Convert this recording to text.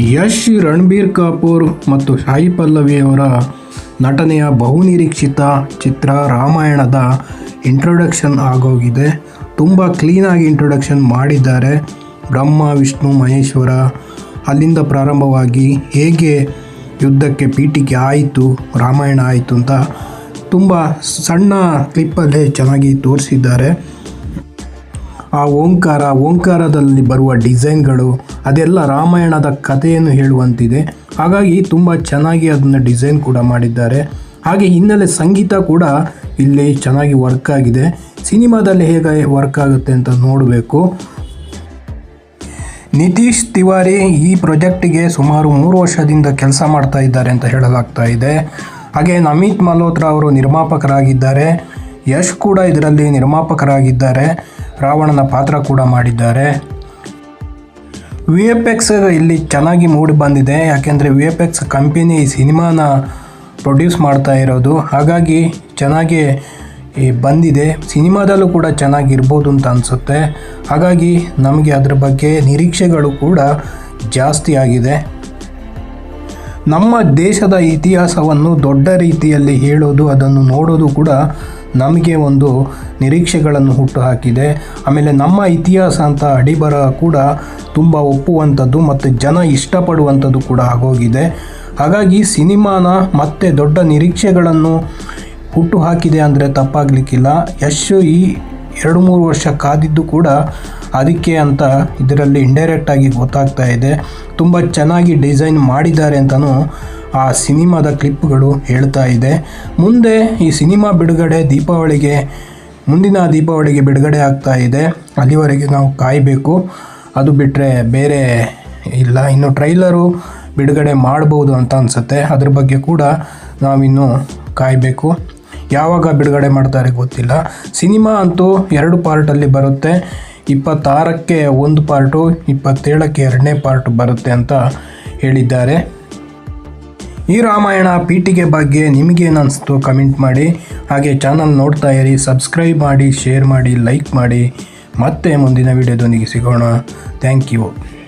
ಯಶ್ ರಣಬೀರ್ ಕಪೂರ್ ಮತ್ತು ಸಾಯಿ ಪಲ್ಲವಿಯವರ ನಟನೆಯ ಬಹುನಿರೀಕ್ಷಿತ ಚಿತ್ರ ರಾಮಾಯಣದ ಇಂಟ್ರೊಡಕ್ಷನ್ ಆಗೋಗಿದೆ. ತುಂಬ ಕ್ಲೀನಾಗಿ ಇಂಟ್ರೊಡಕ್ಷನ್ ಮಾಡಿದ್ದಾರೆ. ಬ್ರಹ್ಮ, ವಿಷ್ಣು, ಮಹೇಶ್ವರ. ಅಲ್ಲಿಂದ ಪ್ರಾರಂಭವಾಗಿ ಹೇಗೆ ಯುದ್ಧಕ್ಕೆ ಪೀಠಿಕೆ ಆಯಿತು, ರಾಮಾಯಣ ಆಯಿತು ಅಂತ ತುಂಬ ಸಣ್ಣ ಕ್ಲಿಪ್ಪಲ್ಲೇ ಚೆನ್ನಾಗಿ ತೋರಿಸಿದ್ದಾರೆ. ಆ ಓಂಕಾರ, ಓಂಕಾರದಲ್ಲಿ ಬರುವ ಡಿಸೈನ್ಗಳು, ಅದೆಲ್ಲ ರಾಮಾಯಣದ ಕಥೆಯನ್ನು ಹೇಳುವಂತಿದೆ. ಹಾಗಾಗಿ ತುಂಬ ಚೆನ್ನಾಗಿ ಅದನ್ನು ಡಿಸೈನ್ ಕೂಡ ಮಾಡಿದ್ದಾರೆ. ಹಾಗೆ ಹಿನ್ನೆಲೆ ಸಂಗೀತ ಕೂಡ ಇಲ್ಲಿ ಚೆನ್ನಾಗಿ ವರ್ಕ್ ಆಗಿದೆ. ಸಿನಿಮಾದಲ್ಲಿ ಹೇಗೆ ವರ್ಕ್ ಆಗುತ್ತೆ ಅಂತ ನೋಡಬೇಕು. ನಿತೀಶ್ ತಿವಾರಿ ಈ ಪ್ರಾಜೆಕ್ಟಿಗೆ ಸುಮಾರು ಮೂರು ವರ್ಷದಿಂದ ಕೆಲಸ ಮಾಡ್ತಾ ಇದ್ದಾರೆ ಅಂತ ಹೇಳಲಾಗ್ತಾ ಇದೆ. ಹಾಗೆ ನಮಿತ್ ಮಲ್ಹೋತ್ರಾ ಅವರು ನಿರ್ಮಾಪಕರಾಗಿದ್ದಾರೆ. ಯಶ್ ಕೂಡ ಇದರಲ್ಲಿ ನಿರ್ಮಾಪಕರಾಗಿದ್ದಾರೆ. ರಾವಣನ ಪಾತ್ರ ಕೂಡ ಮಾಡಿದ್ದಾರೆ. ವಿ ಎಫ್ ಎಕ್ಸ್ ಇಲ್ಲಿ ಚೆನ್ನಾಗಿ ಮೂಡಿ ಬಂದಿದೆ. ಯಾಕೆಂದರೆ ವಿ ಎಫ್ ಎಕ್ಸ್ ಕಂಪೆನಿ ಈ ಸಿನಿಮಾನ ಪ್ರೊಡ್ಯೂಸ್ ಮಾಡ್ತಾ ಇರೋದು. ಹಾಗಾಗಿ ಚೆನ್ನಾಗಿ ಬಂದಿದೆ. ಸಿನಿಮಾದಲ್ಲೂ ಕೂಡ ಚೆನ್ನಾಗಿರ್ಬೋದು ಅಂತ ಅನಿಸುತ್ತೆ. ಹಾಗಾಗಿ ನಮಗೆ ಅದ್ರ ಬಗ್ಗೆ ನಿರೀಕ್ಷೆಗಳು ಕೂಡ ಜಾಸ್ತಿ ಆಗಿದೆ. ನಮ್ಮ ದೇಶದ ಇತಿಹಾಸವನ್ನು ದೊಡ್ಡ ರೀತಿಯಲ್ಲಿ ಹೇಳೋದು, ಅದನ್ನು ನೋಡೋದು ಕೂಡ ನಮಗೆ ಒಂದು ನಿರೀಕ್ಷೆಗಳನ್ನು ಹುಟ್ಟುಹಾಕಿದೆ. ಆಮೇಲೆ ನಮ್ಮ ಇತಿಹಾಸ ಅಂತ ಅಡಿಬರ ಕೂಡ ತುಂಬ ಒಪ್ಪುವಂಥದ್ದು ಮತ್ತು ಜನ ಇಷ್ಟಪಡುವಂಥದ್ದು ಕೂಡ ಆಗೋಗಿದೆ. ಹಾಗಾಗಿ ಸಿನಿಮಾನ ಮತ್ತೆ ದೊಡ್ಡ ನಿರೀಕ್ಷೆಗಳನ್ನು ಹುಟ್ಟು ಹಾಕಿದೆ ಅಂದರೆ ತಪ್ಪಾಗಲಿಕ್ಕಿಲ್ಲ. ಯಶ್ ಈ ಎರಡು ಮೂರು ವರ್ಷ ಕಾದಿದ್ದು ಕೂಡ ಅದಕ್ಕೆ ಅಂತ ಇದರಲ್ಲಿ ಇಂಡೈರೆಕ್ಟಾಗಿ ಗೊತ್ತಾಗ್ತಾ ಇದೆ. ತುಂಬ ಚೆನ್ನಾಗಿ ಡಿಸೈನ್ ಮಾಡಿದ್ದಾರೆ ಅಂತಲೂ ಆ ಸಿನಿಮಾದ ಕ್ಲಿಪ್ಗಳು ಹೇಳ್ತಾ ಇದೆ. ಮುಂದೆ ಈ ಸಿನಿಮಾ ಬಿಡುಗಡೆ ದೀಪಾವಳಿಗೆ, ಮುಂದಿನ ದೀಪಾವಳಿಗೆ ಬಿಡುಗಡೆ ಆಗ್ತಾ ಇದೆ. ಅಲ್ಲಿವರೆಗೆ ನಾವು ಕಾಯಬೇಕು. ಅದು ಬಿಟ್ಟರೆ ಬೇರೆ ಇಲ್ಲ. ಇನ್ನು ಟ್ರೈಲರು ಬಿಡುಗಡೆ ಮಾಡ್ಬೋದು ಅಂತ ಅನಿಸುತ್ತೆ. ಅದ್ರ ಬಗ್ಗೆ ಕೂಡ ನಾವಿನ್ನು ಕಾಯಬೇಕು. ಯಾವಾಗ ಬಿಡುಗಡೆ ಮಾಡ್ತಾರೆ ಗೊತ್ತಿಲ್ಲ. ಸಿನಿಮಾ ಅಂತೂ ಎರಡು ಪಾರ್ಟಲ್ಲಿ ಬರುತ್ತೆ. ಇಪ್ಪತ್ತಾರಕ್ಕೆ ಒಂದು ಪಾರ್ಟು, ಇಪ್ಪತ್ತೇಳಕ್ಕೆ ಎರಡನೇ ಪಾರ್ಟ್ ಬರುತ್ತೆ ಅಂತ ಹೇಳಿದ್ದಾರೆ. ಈ ರಾಮಾಯಣ ಪೀಠಿಗೆ ಬಗ್ಗೆ ನಿಮಗೇನು ಅನಿಸ್ತು ಕಮೆಂಟ್ ಮಾಡಿ. ಹಾಗೆ ಚಾನಲ್ ನೋಡ್ತಾ ಇರಿ, ಸಬ್ಸ್ಕ್ರೈಬ್ ಮಾಡಿ, ಶೇರ್ ಮಾಡಿ, ಲೈಕ್ ಮಾಡಿ. ಮತ್ತೆ ಮುಂದಿನ ವಿಡಿಯೋದೊಂದಿಗೆ ಸಿಗೋಣ. Thank you.